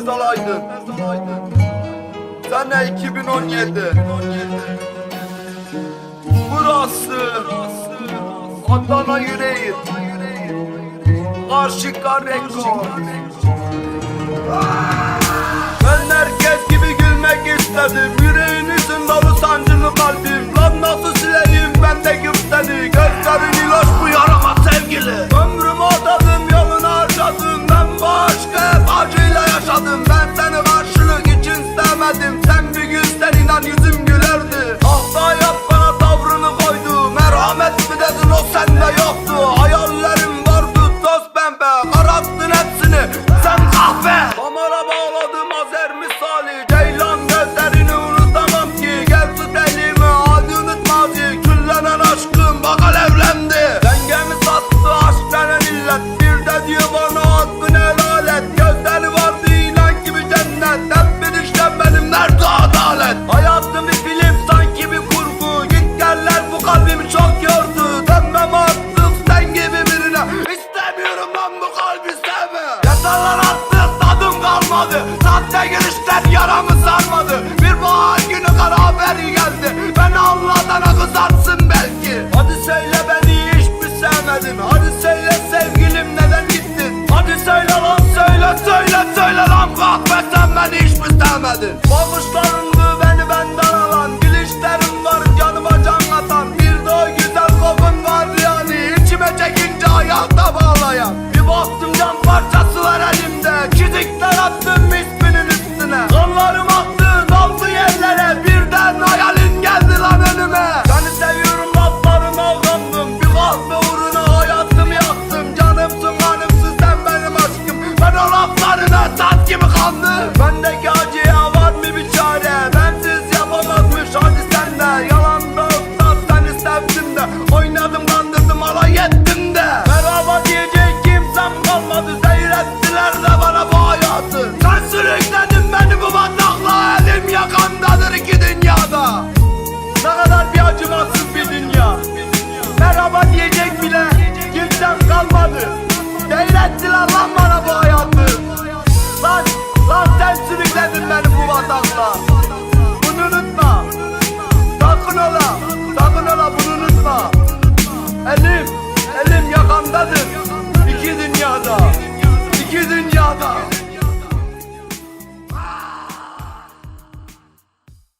Mezal Aydın Sene 2017 Burası Adana yüreği. Karşı Karenko Önler gel Yakan bu kalbi sevme Yatarlar attı tadım kalmadı. Sahte girişler yaramı sarmadı. Bir bahar günü kara haberi geldi. Ben Allah'tan kızarsın belki. Hadi söyle beni hiç mi sevmedin Hadi söyle sevgilim neden gittin? Hadi söyle lan söyle söyle söyle lan. Kahve sen beni hiç mi sevmedin Elim, elim yakamdadır iki dünyada.